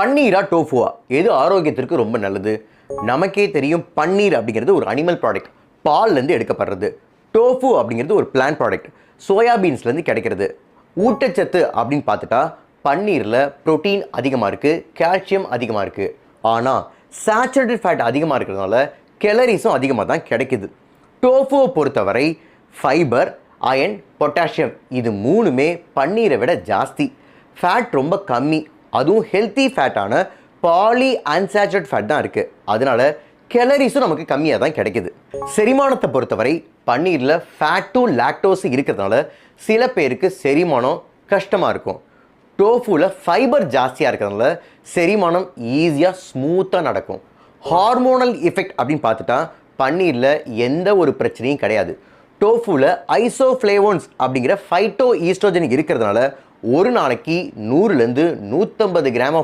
பன்னீரா டோஃபுவா. எது ஆரோக்கியத்திற்கு ரொம்ப நல்லது? நமக்கே தெரியும் பன்னீர் அப்படிங்கிறது ஒரு அனிமல் ப்ராடக்ட் பால்லேருந்து எடுக்கப்படுறது. டோஃபு அப்படிங்கிறது ஒரு பிளான் ப்ராடக்ட் சோயாபீன்ஸ்லேருந்து கிடைக்கிறது. ஊட்டச்சத்து அப்படின்னு பார்த்துட்டா பன்னீரில் புரோட்டீன் அதிகமாக இருக்குது கால்சியம் அதிகமாக இருக்குது ஆனால் சேச்சுரேட்டட் ஃபேட் அதிகமாக இருக்கிறதுனால கெலரிஸும் அதிகமாக தான் கிடைக்குது. டோஃபுவை பொறுத்தவரை ஃபைபர் அயன் பொட்டாசியம் இது மூணுமே பன்னீரை விட ஜாஸ்தி. ஃபேட் ரொம்ப கம்மி. அதுவும் ஹெல்த்தி ஃபேட்டான பாலி அன்சாச்சுரேட் ஃபேட் தான் இருக்குது அதனால கெலரிஸும் நமக்கு கம்மியாக தான் கிடைக்குது. செரிமானத்தை பொறுத்தவரை பன்னீரில் ஃபேட்டும் லாக்டோஸும் இருக்கிறதுனால சில பேருக்கு செரிமானம் கஷ்டமாக இருக்கும். டோஃபுவில் ஃபைபர் ஜாஸ்தியாக இருக்கிறதுனால செரிமானம் ஈஸியாக ஸ்மூத்தாக நடக்கும். ஹார்மோனல் எஃபெக்ட் அப்படின்னு பார்த்துட்டா பன்னீரில் எந்த ஒரு பிரச்சனையும் கிடையாது. டோஃபுவில் ஐசோஃப்ளேவோன்ஸ் அப்படிங்கிற ஃபைட்டோ ஈஸ்ட்ரோஜன் இருக்கிறதுனால ஒரு நாளைக்கு நூறுலேருந்து நூற்றம்பது கிராம் ஆஃப்